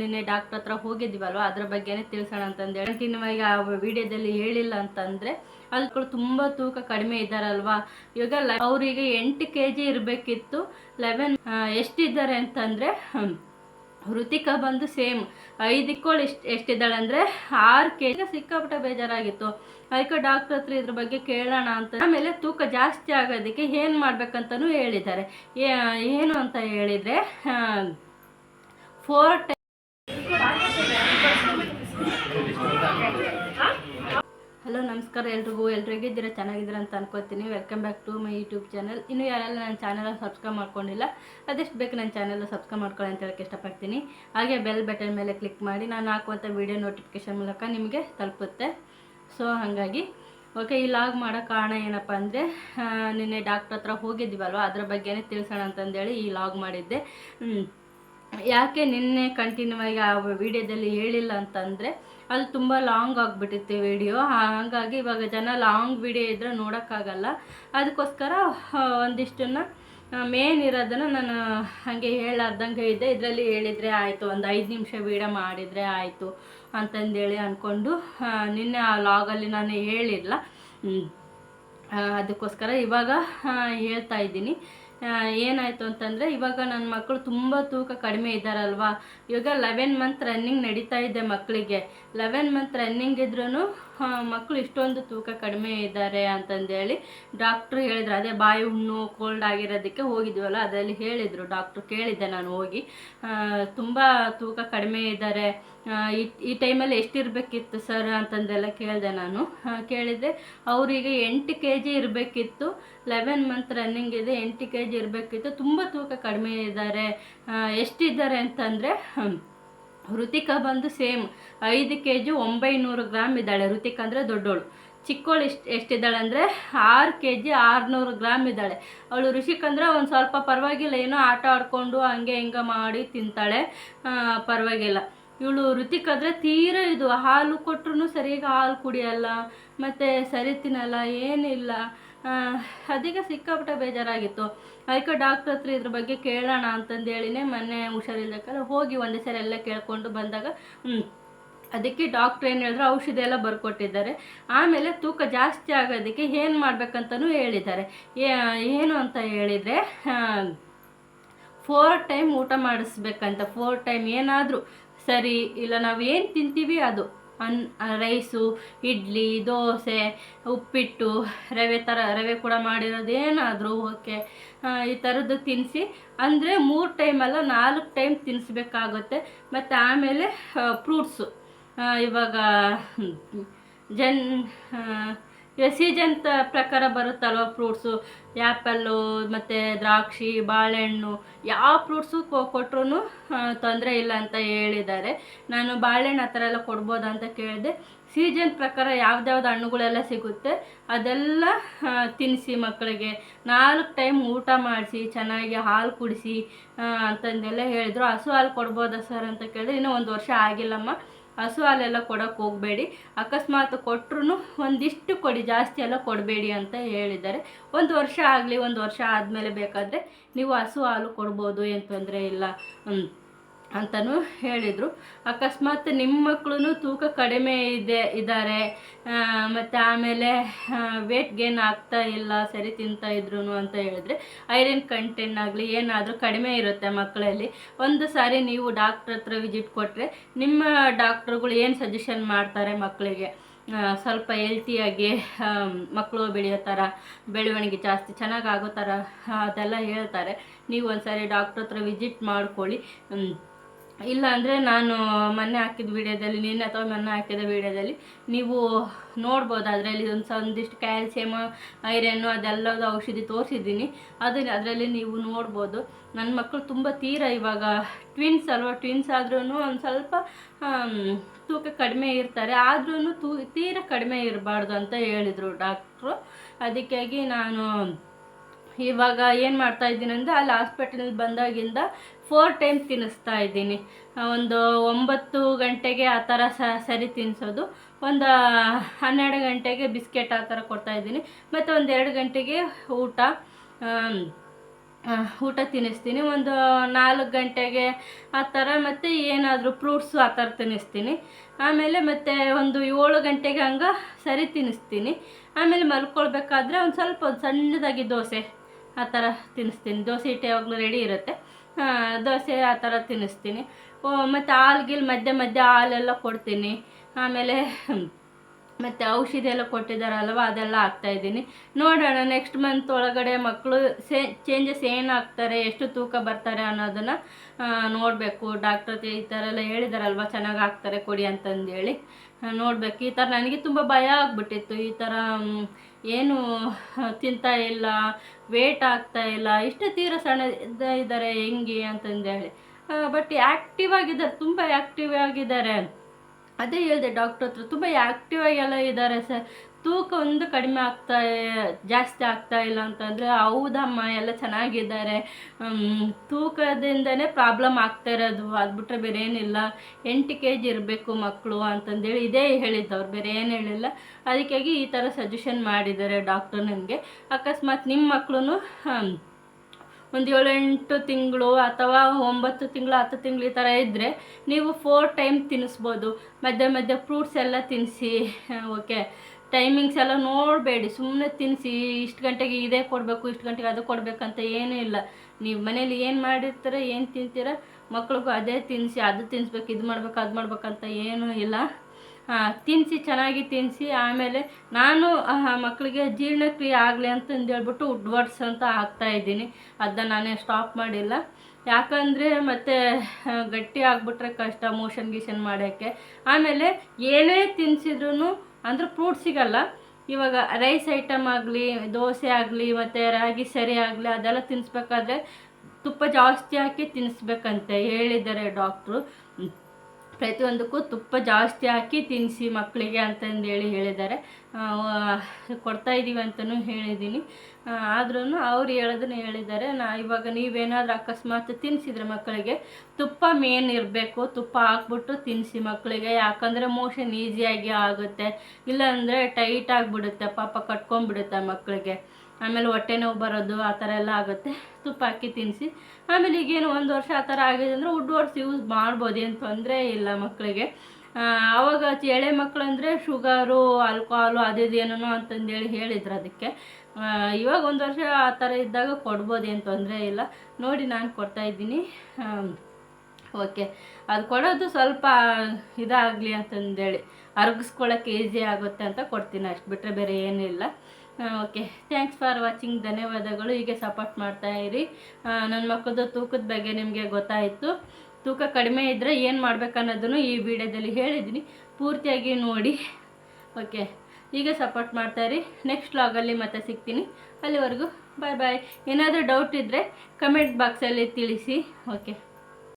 ನಿನ್ನೆ ಡಾಕ್ಟರ್ ಹತ್ರ ಹೋಗಿದ್ದೀವಲ್ವ ಅದ್ರ ಬಗ್ಗೆನೇ ತಿಳಿಸೋಣ ಅಂತಂದೇಳಿ. ಕಂಟಿನ್ಯೂ ಆಗಿ ಆ ವಿಡಿಯೋದಲ್ಲಿ ಹೇಳಿಲ್ಲ ಅಂತಂದ್ರೆ ಅಲ್ಲಿ ತುಂಬಾ ತೂಕ ಕಡಿಮೆ ಇದ್ದಾರಲ್ವಾ? ಇವಾಗ ಅವರಿಗೆ ಎಂಟು ಕೆ ಜಿ ಇರಬೇಕಿತ್ತು. ಲೆವೆನ್ ಎಷ್ಟಿದ್ದಾರೆ ಅಂತಂದ್ರೆ ಋತಿಕಾ ಬಂದು ಸೇಮ್. ಐದಕ್ಕೋಳು ಎಷ್ಟು, ಎಷ್ಟಿದ್ದಾಳೆ ಅಂದರೆ ಆರು ಕೆ ಜಿ ಸಿಕ್ಕಾಪಟ್ಟೆ ಬೇಜಾರಾಗಿತ್ತು. ಅದಕ್ಕೆ ಡಾಕ್ಟರ್ ಹತ್ರ ಇದ್ರ ಬಗ್ಗೆ ಕೇಳೋಣ ಅಂತ. ಆಮೇಲೆ ತೂಕ ಜಾಸ್ತಿ ಆಗೋದಕ್ಕೆ ಏನು ಮಾಡ್ಬೇಕಂತನೂ ಹೇಳಿದ್ದಾರೆ. ಏನು ಅಂತ ಹೇಳಿದರೆ ಫೋರ್ ಟೈ ಹಲೋ, ನಮಸ್ಕಾರ ಎಲ್ರಿಗೂ. ಎಲ್ರು ಹೇಗಿದ್ದೀರಾ ಚೆನ್ನಾಗಿದ್ದೀರಾ ಅಂತ ಅನ್ಕೋತೀನಿ. Welcome back to my YouTube channel ಇನ್ನು ಯಾರೆಲ್ಲ ನನ್ನ ಚಾನಲ್ ಸಬ್ಸ್ಕ್ರೈಬ್ ಮಾಡ್ಕೊಂಡಿಲ್ಲ, ಅದೆಷ್ಟು ಬೇಕು ನನ್ನ ಚಾನಲ್ ಸಬ್ಸ್ಕ್ರೈಬ್ ಮಾಡ್ಕೊಳ್ಳಿ ಅಂತ ಹೇಳಕ್ಕೆ ಇಷ್ಟಪಡ್ತೀನಿ. ಹಾಗೆ ಬೆಲ್ ಬಟನ್ ಮೇಲೆ ಕ್ಲಿಕ್ ಮಾಡಿ, ನಾನು ಹಾಕುವಂಥ ವೀಡಿಯೋ ನೋಟಿಫಿಕೇಶನ್ ಮೂಲಕ ನಿಮಗೆ ತಲುಪುತ್ತೆ. ಸೊ ಹಾಗಾಗಿ ಓಕೆ ಈ ಲಾಗ್ ಮಾಡೋ ಕಾರಣ ಏನಪ್ಪ ಅಂದರೆ ನಿನ್ನೆ ಡಾಕ್ಟರ್ ಹತ್ರ ಹೋಗಿದ್ದೀವಲ್ವ ಅದ್ರ ಬಗ್ಗೆನೇ ತಿಳಿಸೋಣ ಅಂತಂದೇಳಿ ಈ ಲಾಗ್ ಮಾಡಿದ್ದೆ. ಯಾಕೆ ನಿನ್ನೆ ಕಂಟಿನ್ಯೂ ಆಗಿ ಆ ವಿಡಿಯೋದಲ್ಲಿ ಹೇಳಿಲ್ಲ ಅಂತಂದರೆ ಅದು ತುಂಬ ಲಾಂಗ್ ಆಗಿಬಿಟ್ಟಿತ್ತು ವಿಡಿಯೋ. ಹಾಗಾಗಿ ಇವಾಗ ಜನ ಲಾಂಗ್ ವಿಡಿಯೋ ಇದ್ದರೆ ನೋಡೋಕ್ಕಾಗಲ್ಲ. ಅದಕ್ಕೋಸ್ಕರ ಒಂದಿಷ್ಟನ್ನ ಮೇನ್ ಇರೋದನ್ನು ನಾನು ಹಾಗೆ ಹೇಳಾರ್ದಂಗೆ ಇದ್ದೆ ಇದರಲ್ಲಿ ಹೇಳಿದರೆ ಆಯಿತು, ಒಂದು ಐದು ನಿಮಿಷ ವಿಡಿಯೋ ಮಾಡಿದರೆ ಆಯಿತು ಅಂತಂದೇಳಿ ಅಂದ್ಕೊಂಡು ನಿನ್ನೆ ಆ ಲಾಗಲ್ಲಿ ನಾನು ಹೇಳಿಲ್ಲ. ಅದಕ್ಕೋಸ್ಕರ ಇವಾಗ ಹೇಳ್ತಾ ಇದ್ದೀನಿ. ಏನಾಯಿತು ಅಂತಂದರೆ ಇವಾಗ ನನ್ನ ಮಕ್ಕಳು ತುಂಬ ತೂಕ ಕಡಿಮೆ ಇದ್ದಾರಲ್ವಾ? ಇವಾಗ ಲೆವೆನ್ ಮಂತ್ ರನ್ನಿಂಗ್ ನಡೀತಾ ಇದೆ ಮಕ್ಕಳಿಗೆ ಲೆವೆನ್ ಮಂತ್ ರನ್ನಿಂಗ್ ಇದ್ರೂ ಮಕ್ಕಳು ಇಷ್ಟೊಂದು ತೂಕ ಕಡಿಮೆ ಇದ್ದಾರೆ ಅಂತಂದೇಳಿ ಡಾಕ್ಟ್ರು ಹೇಳಿದ್ರು. ಅದೇ ಬಾಯಿ ಹುಣ್ಣು ಕೋಲ್ಡ್ ಆಗಿರೋದಕ್ಕೆ ಹೋಗಿದ್ವಲ್ಲ, ಅದರಲ್ಲಿ ಹೇಳಿದರು. ಡಾಕ್ಟ್ರು ಕೇಳಿದ್ದೆ ನಾನು ಹೋಗಿ. ತುಂಬ ತೂಕ ಕಡಿಮೆ ಇದ್ದಾರೆ. ಈ ಈ ಟೈಮಲ್ಲಿ ಎಷ್ಟಿರಬೇಕಿತ್ತು ಸರ್ ಅಂತಂದೆಲ್ಲ ಕೇಳಿದೆ ನಾನು. ಕೇಳಿದೆ, ಅವರಿಗೆ ಎಂಟು ಕೆ ಜಿ ಇರಬೇಕಿತ್ತು ಲೆವೆನ್ ಮಂತ್ ರನ್ನಿಂಗ್ ಇದೆ, ಎಂಟು ಕೆ ಜಿ ಇರಬೇಕಿತ್ತು, ತುಂಬ ತೂಕ ಕಡಿಮೆ ಇದ್ದಾರೆ. ಎಷ್ಟಿದ್ದಾರೆ ಅಂತಂದರೆ ಋತಿಕಾ ಬಂದು ಸೇಮ್, ಐದು ಕೆ ಜಿ ಒಂಬೈನೂರು ಗ್ರಾಮ್ ಇದ್ದಾಳೆ, ಋತಿಕಾ ಅಂದರೆ ದೊಡ್ಡೋಳು. ಚಿಕ್ಕವಳು ಎಷ್ಟು, ಎಷ್ಟಿದ್ದಾಳೆ ಅಂದರೆ, ಆರು ಕೆ ಜಿ ಆರುನೂರು ಗ್ರಾಮ್ ಇದ್ದಾಳೆ. ಅವಳು ಋಷಿಕ್ ಅಂದರೆ ಒಂದು ಸ್ವಲ್ಪ ಪರವಾಗಿಲ್ಲ, ಏನೋ ಆಟ ಆಡಿಕೊಂಡು ಹಂಗೆ ಹಿಂಗೆ ಮಾಡಿ ತಿಂತಾಳೆ. ಪರವಾಗಿಲ್ಲ. ಇವಳು ಋತಿಕ್ ಆದರೆ ತೀರ ಇದು ಹಾಲು ಕೊಟ್ರು ಸರಿಯಾಗಿ ಹಾಲು ಕುಡಿಯಲ್ಲ, ಮತ್ತು ಸರಿ ತಿನ್ನಲ್ಲ, ಏನಿಲ್ಲ. ಅದಕ್ಕೆ ಸಿಕ್ಕಾಪಟ್ಟೆ ಬೇಜಾರಾಗಿತ್ತು. ಅದಕ್ಕೆ ಡಾಕ್ಟ್ರ್ ಹತ್ರ ಇದ್ರ ಬಗ್ಗೆ ಕೇಳೋಣ ಅಂತಂದೇಳಿನೇ ಮೊನ್ನೆ ಹುಷಾರಿಲ್ಲ ಹೋಗಿ ಒಂದೇ ಸರಿ ಎಲ್ಲ ಕೇಳ್ಕೊಂಡು ಬಂದಾಗ ಅದಕ್ಕೆ ಡಾಕ್ಟ್ರ್ ಏನು ಹೇಳಿದ್ರು, ಔಷಧಿ ಎಲ್ಲ ಬರ್ಕೊಟ್ಟಿದ್ದಾರೆ. ಆಮೇಲೆ ತೂಕ ಜಾಸ್ತಿ ಆಗೋದಕ್ಕೆ ಏನು ಮಾಡ್ಬೇಕಂತಲೂ ಹೇಳಿದ್ದಾರೆ. ಏನು ಅಂತ ಹೇಳಿದರೆ ಫೋರ್ ಟೈಮ್ ಊಟ ಮಾಡಿಸ್ಬೇಕಂತ ಫೋರ್ ಟೈಮ್ ಏನಾದರೂ ಸರಿ, ಇಲ್ಲ, ನಾವು ಏನು ತಿಂತೀವಿ ಅದು. ಅನ್ ರೈಸು, ಇಡ್ಲಿ, ದೋಸೆ, ಉಪ್ಪಿಟ್ಟು, ರವೆ ಥರ ರವೆ ಕೂಡ ಮಾಡಿರೋದೇನಾದರೂ ಓಕೆ. ಈ ಥರದ್ದು ತಿನ್ನಿಸಿ ಅಂದರೆ ಮೂರು ಟೈಮಲ್ಲ ನಾಲ್ಕು ಟೈಮ್ ತಿನ್ನಿಸ್ಬೇಕಾಗುತ್ತೆ ಮತ್ತು ಆಮೇಲೆ ಫ್ರೂಟ್ಸು. ಇವಾಗ ಜನ್ ಸೀಸನ್ ಪ್ರಕಾರ ಬರುತ್ತಲ್ವ ಫ್ರೂಟ್ಸು ಆ್ಯಪಲ್ಲು ಮತ್ತು ದ್ರಾಕ್ಷಿ, ಬಾಳೆಹಣ್ಣು, ಯಾವ ಫ್ರೂಟ್ಸು ಕೊಟ್ಟರು ತೊಂದರೆ ಇಲ್ಲ ಅಂತ ಹೇಳಿದ್ದಾರೆ. ನಾನು ಬಾಳೆಹಣ್ಣು ಆ ಥರ ಎಲ್ಲ ಕೊಡ್ಬೋದಾ ಅಂತ ಕೇಳಿದೆ. ಸೀಸನ್ ಪ್ರಕಾರ ಯಾವ್ದ್ಯಾವ್ದು ಹಣ್ಣುಗಳೆಲ್ಲ ಸಿಗುತ್ತೆ, ಅದೆಲ್ಲ ತಿನ್ನಿಸಿ ಮಕ್ಕಳಿಗೆ. ನಾಲ್ಕು ಟೈಮ್ ಊಟ ಮಾಡಿಸಿ, ಚೆನ್ನಾಗಿ ಹಾಲು ಕುಡಿಸಿ ಅಂತಂದೆಲ್ಲ ಹೇಳಿದರು. ಹಸು ಹಾಲು ಕೊಡ್ಬೋದಾ ಸರ್ ಅಂತ ಕೇಳಿದ್ರೆ ಇನ್ನೂ ಒಂದು ವರ್ಷ ಆಗಿಲ್ಲಮ್ಮ. ಹಸು ಹಾಲೆಲ್ಲ ಕೊಡೋಕ್ಕೆ ಹೋಗಬೇಡಿ ಅಕಸ್ಮಾತ್ ಕೊಟ್ಟರು ಒಂದಿಷ್ಟು ಕೊಡಿ, ಜಾಸ್ತಿ ಎಲ್ಲ ಕೊಡಬೇಡಿ ಅಂತ ಹೇಳಿದ್ದಾರೆ ಒಂದು ವರ್ಷ ಆಗಲಿ, ಒಂದು ವರ್ಷ ಆದಮೇಲೆ ಬೇಕಾದರೆ ನೀವು ಹಸು ಹಾಲು ಕೊಡ್ಬೋದು, ಏನು ತೊಂದರೆ ಇಲ್ಲ. ಅಂತಲೂ ಹೇಳಿದರು. ಅಕಸ್ಮಾತ್ ನಿಮ್ಮ ಮಕ್ಕಳು ತೂಕ ಕಡಿಮೆ ಇದೆ ಇದ್ದಾರೆ ಮತ್ತು ಆಮೇಲೆ ವೇಟ್ ಗೇನ್ ಆಗ್ತಾ ಇಲ್ಲ, ಸರಿ ತಿಂತಾ ಇದ್ರು ಅಂತ ಹೇಳಿದ್ರೆ ಐರನ್ ಕಂಟೆಂಟ್ ಆಗಲಿ, ಏನಾದರೂ ಕಡಿಮೆ ಇರುತ್ತೆ ಮಕ್ಕಳಲ್ಲಿ ಒಂದು ಸಾರಿ ನೀವು ಡಾಕ್ಟ್ರ್ ಹತ್ರ ವಿಸಿಟ್ ಕೊಟ್ಟರೆ ನಿಮ್ಮ ಡಾಕ್ಟ್ರುಗಳು ಏನು ಸಜೆಷನ್ ಮಾಡ್ತಾರೆ ಮಕ್ಕಳಿಗೆ ಸ್ವಲ್ಪ ಹೆಲ್ತಿಯಾಗಿ ಮಕ್ಕಳು ಬೆಳೆಯೋ ಥರ ಬೆಳವಣಿಗೆ ಜಾಸ್ತಿ ಚೆನ್ನಾಗಿ ಆಗೋ ಥರ ಅದೆಲ್ಲ ಹೇಳ್ತಾರೆ. ನೀವು ಒಂದ್ಸರಿ ಡಾಕ್ಟ್ರ್ ಹತ್ರ ವಿಸಿಟ್ ಮಾಡ್ಕೊಳ್ಳಿ. ಇಲ್ಲ ಅಂದರೆ ನಾನು ಮೊನ್ನೆ ಹಾಕಿದ ವಿಡಿಯೋದಲ್ಲಿ, ನಿನ್ನೆ ಅಥವಾ ಮೊನ್ನೆ ಹಾಕಿದ ವಿಡಿಯೋದಲ್ಲಿ ನೀವು ನೋಡ್ಬೋದು. ಅದರಲ್ಲಿ ಒಂದು ಒಂದಿಷ್ಟು ಕ್ಯಾಲ್ಸಿಯಮ್ ಐರನ್ನು ಅದೆಲ್ಲದು ಔಷಧಿ ತೋರಿಸಿದ್ದೀನಿ. ಅದನ್ನ ಅದರಲ್ಲಿ ನೀವು ನೋಡ್ಬೋದು. ನನ್ನ ಮಕ್ಕಳು ತುಂಬ ತೀರ ಇವಾಗ ಟ್ವಿನ್ಸ್ ಅಲ್ವಾ? ಟ್ವಿನ್ಸ್ ಆದ್ರೂ ಒಂದು ಸ್ವಲ್ಪ ತೂಕ ಕಡಿಮೆ ಇರ್ತಾರೆ. ಆದ್ರೂ ತೂ, ತೀರ ಕಡಿಮೆ ಇರಬಾರ್ದು ಅಂತ ಹೇಳಿದರು ಡಾಕ್ಟ್ರು. ಅದಕ್ಕಾಗಿ ನಾನು ಇವಾಗ ಏನು ಮಾಡ್ತಾ ಇದ್ದೀನಿ ಅಂದರೆ ಅಲ್ಲಿ ಹಾಸ್ಪಿಟಲ್ ಬಂದಾಗಿಂದ ಫೋರ್ ಟೈಮ್ ತಿನ್ನಿಸ್ತಾ ಇದ್ದೀನಿ. ಒಂದು ಒಂಬತ್ತು ಗಂಟೆಗೆ ಆ ಥರ ಸರಿ ತಿನ್ನಿಸೋದು ಒಂದು ಹನ್ನೆರಡು ಗಂಟೆಗೆ ಬಿಸ್ಕೆಟ್ ಆ ಥರ ಕೊಡ್ತಾ ಇದ್ದೀನಿ. ಮತ್ತು ಒಂದು ಎರಡು ಗಂಟೆಗೆ ಊಟ ಊಟ ತಿನ್ನಿಸ್ತೀನಿ. ಒಂದು ನಾಲ್ಕು ಗಂಟೆಗೆ ಆ ಥರ ಮತ್ತು ಏನಾದರೂ ಫ್ರೂಟ್ಸು ಆ ಥರ ತಿನ್ನಿಸ್ತೀನಿ. ಆಮೇಲೆ ಮತ್ತೆ ಒಂದು ಏಳು ಗಂಟೆಗೆ ಹಂಗೆ ಸರಿ ತಿನ್ನಿಸ್ತೀನಿ. ಆಮೇಲೆ ಮಲ್ಕೊಳ್ಬೇಕಾದ್ರೆ ಒಂದು ಸ್ವಲ್ಪ ಒಂದು ಸಣ್ಣದಾಗಿ ದೋಸೆ ಆ ಥರ ತಿನ್ನಿಸ್ತೀನಿ. ದೋಸೆ ಹಿಟ್ಟು ಯಾವಾಗಲೂ ರೆಡಿ ಇರುತ್ತೆ. ದೋಸೆ ಆ ಥರ ತಿನ್ನಿಸ್ತೀನಿ. ಮತ್ತು ಹಾಲ್ಗಿಲ್ ಮಧ್ಯ ಮಧ್ಯೆ ಹಾಲೆಲ್ಲ ಕೊಡ್ತೀನಿ. ಆಮೇಲೆ ಮತ್ತು ಔಷಧಿ ಎಲ್ಲ ಕೊಟ್ಟಿದ್ದಾರಲ್ವ, ಅದೆಲ್ಲ ಹಾಕ್ತಾಯಿದ್ದೀನಿ ನೋಡೋಣ ನೆಕ್ಸ್ಟ್ ಮಂತ್ ಒಳಗಡೆ ಮಕ್ಕಳು ಸೇ ಚೇಂಜಸ್ ಏನಾಗ್ತಾರೆ, ಎಷ್ಟು ತೂಕ ಬರ್ತಾರೆ ಅನ್ನೋದನ್ನು ನೋಡಬೇಕು. ಡಾಕ್ಟರ್ ಈ ಥರ ಎಲ್ಲ ಹೇಳಿದಾರಲ್ವ, ಚೆನ್ನಾಗಿ ಆಗ್ತಾರೆ ಕೊಡಿ ಅಂತಂದೇಳಿ. ನೋಡಬೇಕು. ಈ ಥರ ನನಗೆ ತುಂಬ ಭಯ ಆಗ್ಬಿಟ್ಟಿತ್ತು. ಈ ಥರ ಏನು ತಿಂತಾ ಇಲ್ಲ. ವೇಟ್ ಆಗ್ತಾ ಇಲ್ಲ, ಇಷ್ಟು ತೀರ ಸಣ್ಣ ಇದ್ದ- ಇದ್ದಾರೆ ಹೆಂಗೆ ಅಂತಂದೇಳಿ ಬಟ್ ಆ್ಯಕ್ಟಿವ್ ಆಗಿದ್ದಾರೆ, ತುಂಬ ಆ್ಯಕ್ಟಿವ್ ಆಗಿದ್ದಾರೆ. ಅದೇ ಹೇಳಿದೆ ಡಾಕ್ಟರ್ ಹತ್ರ ತುಂಬ ಆ್ಯಕ್ಟಿವ್ ಆಗಿ ಎಲ್ಲ ಇದ್ದಾರೆ ಸರ್ ತೂಕ ಒಂದು ಕಡಿಮೆ ಆಗ್ತಾ, ಜಾಸ್ತಿ ಆಗ್ತಾ ಇಲ್ಲ ಅಂತಂದರೆ ಹೌದಮ್ಮ ಎಲ್ಲ ಚೆನ್ನಾಗಿದ್ದಾರೆ. ತೂಕದಿಂದನೇ ಪ್ರಾಬ್ಲಮ್ ಆಗ್ತಾ ಇರೋದು. ಅದು ಬಿಟ್ಟರೆ ಬೇರೆ ಏನಿಲ್ಲ. ಎಂಟು ಕೆ ಜಿ ಇರಬೇಕು ಮಕ್ಕಳು ಅಂತಂದೇಳಿ ಇದೇ ಹೇಳಿದ್ದವ್ರು. ಬೇರೆ ಏನು ಹೇಳಿಲ್ಲ. ಅದಕ್ಕಾಗಿ ಈ ಥರ ಸಜೆಷನ್ ಮಾಡಿದ್ದಾರೆ ಡಾಕ್ಟರ್ ನನಗೆ. ಅಕಸ್ಮಾತ್ ನಿಮ್ಮ ಮಕ್ಕಳು ಒಂದು ಏಳೆಂಟು ತಿಂಗಳು ಅಥವಾ ಒಂಬತ್ತು ತಿಂಗಳು, ಹತ್ತು ತಿಂಗಳು ಈ ಥರ ಇದ್ದರೆ ನೀವು ಫೋರ್ ಟೈಮ್ ತಿನ್ನಿಸ್ಬೋದು. ಮಧ್ಯೆ ಮಧ್ಯೆ ಫ್ರೂಟ್ಸ್ ಎಲ್ಲ ತಿನ್ನಿಸಿ. ಓಕೆ ಟೈಮಿಂಗ್ಸ್ ಎಲ್ಲ ನೋಡಬೇಡಿ ಸುಮ್ಮನೆ ತಿನ್ನಿಸಿ ಇಷ್ಟು ಗಂಟೆಗೆ ಇದೇ ಕೊಡಬೇಕು, ಇಷ್ಟು ಗಂಟೆಗೆ ಅದು ಕೊಡಬೇಕಂತ ಏನೂ ಇಲ್ಲ. ನೀವು ಮನೇಲಿ ಏನು ಮಾಡಿರ್ತೀರ, ಏನು ತಿಂತೀರ, ಮಕ್ಳಿಗೂ ಅದೇ ತಿನ್ನಿಸಿ ಅದು ತಿನ್ನಿಸ್ಬೇಕು ಇದು ಮಾಡ್ಬೇಕು, ಅದು ಮಾಡ್ಬೇಕಂತ ಏನೂ ಇಲ್ಲ. ತಿನ್ನಿಸಿ ಚೆನ್ನಾಗಿ ತಿನ್ನಿಸಿ ಆಮೇಲೆ ನಾನು ಮಕ್ಕಳಿಗೆ ಜೀರ್ಣಕ್ರಿಯೆ ಆಗಲಿ ಅಂತಂದು ಹೇಳ್ಬಿಟ್ಟು ವುಡ್ ಅಂತ ಹಾಕ್ತಾ ಇದ್ದೀನಿ. ಅದನ್ನ ನಾನೇ ಸ್ಟಾಪ್ ಮಾಡಿಲ್ಲ. ಯಾಕಂದರೆ ಮತ್ತೆ ಗಟ್ಟಿ ಆಗಿಬಿಟ್ರೆ ಕಷ್ಟ ಮೋಷನ್ ಗೀಷನ್ ಮಾಡೋಕ್ಕೆ ಆಮೇಲೆ ಏನೇ ತಿನ್ನಿಸಿದ್ರು ಅಂದರೆ ಫ್ರೂಟ್ ಸಿಗಲ್ಲ. ಇವಾಗ ರೈಸ್ ಐಟಮ್ ಆಗಲಿ, ದೋಸೆ ಆಗಲಿ, ಮತ್ತು ರಾಗಿ ಸರಿ ಆಗಲಿ, ಅದೆಲ್ಲ ತಿನ್ನಿಸ್ಬೇಕಾದ್ರೆ ತುಪ್ಪ ಜಾಸ್ತಿ ಹಾಕಿ ತಿನ್ನಿಸ್ಬೇಕಂತೆ ಹೇಳಿದ್ದಾರೆ ಡಾಕ್ಟ್ರು ಪ್ರತಿಯೊಂದಕ್ಕೂ ತುಪ್ಪ ಜಾಸ್ತಿ ಹಾಕಿ ತಿನ್ನಿಸಿ ಮಕ್ಕಳಿಗೆ ಅಂತಂದೇಳಿ ಹೇಳಿದ್ದಾರೆ. ಕೊಡ್ತಾ ಇದ್ದೀವಿ ಅಂತಲೂ ಹೇಳಿದ್ದೀನಿ. ಆದ್ರೂ ಅವ್ರು ಹೇಳೋದನ್ನ ಹೇಳಿದ್ದಾರೆ. ನಾ ಇವಾಗ ನೀವೇನಾದರೂ ಅಕಸ್ಮಾತ್ ತಿನ್ನಿಸಿದ್ರೆ ಮಕ್ಕಳಿಗೆ ತುಪ್ಪ ಮೇನ್ ಇರಬೇಕು. ತುಪ್ಪ ಹಾಕ್ಬಿಟ್ಟು ತಿನ್ನಿಸಿ ಮಕ್ಕಳಿಗೆ. ಯಾಕಂದರೆ ಮೋಷನ್ ಈಸಿಯಾಗಿ ಆಗುತ್ತೆ. ಇಲ್ಲಾಂದರೆ ಟೈಟ್ ಆಗಿಬಿಡುತ್ತೆ. ಪಾಪ ಕಟ್ಕೊಂಡ್ಬಿಡುತ್ತೆ ಮಕ್ಕಳಿಗೆ. ಆಮೇಲೆ ಹೊಟ್ಟೆ ನೋವು ಬರೋದು, ಆ ಥರ ಎಲ್ಲ ಆಗುತ್ತೆ. ತುಪ್ಪ ಹಾಕಿ ತಿನ್ನಿಸಿ ಆಮೇಲೆ ಈಗೇನು ಒಂದು ವರ್ಷ ಆ ಥರ ಆಗಿದೆ ಅಂದರೆ ವುಡ್ ವರ್ಸ್ ಯೂಸ್ ಮಾಡ್ಬೋದು, ಏನು ತೊಂದರೆ ಇಲ್ಲ ಮಕ್ಕಳಿಗೆ ಆವಾಗ ಎಳೆ ಮಕ್ಕಳು ಅಂದರೆ ಶುಗರು ಆಲ್ಕೋಹಾಲು ಅದು ಇದು ಏನೇನೋ ಅಂತಂದೇಳಿ ಹೇಳಿದ್ರು ಅದಕ್ಕೆ. ಇವಾಗ ಒಂದು ವರ್ಷ ಆ ಥರ ಇದ್ದಾಗ ಕೊಡ್ಬೋದು, ಏನು ತೊಂದರೆ ಇಲ್ಲ. ನೋಡಿ ನಾನು ಕೊಡ್ತಾ ಇದ್ದೀನಿ. ಓಕೆ. ಅದು ಕೊಡೋದು ಸ್ವಲ್ಪ ಇದಾಗಲಿ ಅಂತಂದೇಳಿ. ಅರಗಿಸ್ಕೊಳ್ಳೋಕ್ಕೆ ಈಸಿ ಆಗುತ್ತೆ ಅಂತ ಕೊಡ್ತೀನಿ. ಅಷ್ಟು ಬಿಟ್ಟರೆ ಬೇರೆ ಏನಿಲ್ಲ. ಓಕೆ ಥ್ಯಾಂಕ್ಸ್ ಫಾರ್ ವಾಚಿಂಗ್ ಧನ್ಯವಾದಗಳು. ಹೀಗೆ ಸಪೋರ್ಟ್ ಮಾಡ್ತಾ ಇರಿ. ನನ್ನ ಮಕ್ಕಳದು ತೂಕದ ಬಗ್ಗೆ ನಿಮಗೆ ಗೊತ್ತಾಯಿತು. ತೂಕ ಕಡಿಮೆ ಇದ್ದರೆ ಏನು ಮಾಡಬೇಕನ್ನೋದನ್ನು ಈ ವಿಡಿಯೋದಲ್ಲಿ ಹೇಳಿದ್ದೀನಿ. ಪೂರ್ತಿಯಾಗಿ ನೋಡಿ. ಓಕೆ ಈಗ ಸಪೋರ್ಟ್ ಮಾಡ್ತಾ ಇರಿ. ನೆಕ್ಸ್ಟ್ ಲಾಗಲ್ಲಿ ಮತ್ತೆ ಸಿಗ್ತೀನಿ. ಅಲ್ಲಿವರೆಗೂ ಬಾಯ್ ಬಾಯ್ ಏನಾದರೂ ಡೌಟ್ ಇದ್ದರೆ ಕಮೆಂಟ್ ಬಾಕ್ಸಲ್ಲಿ ತಿಳಿಸಿ. ಓಕೆ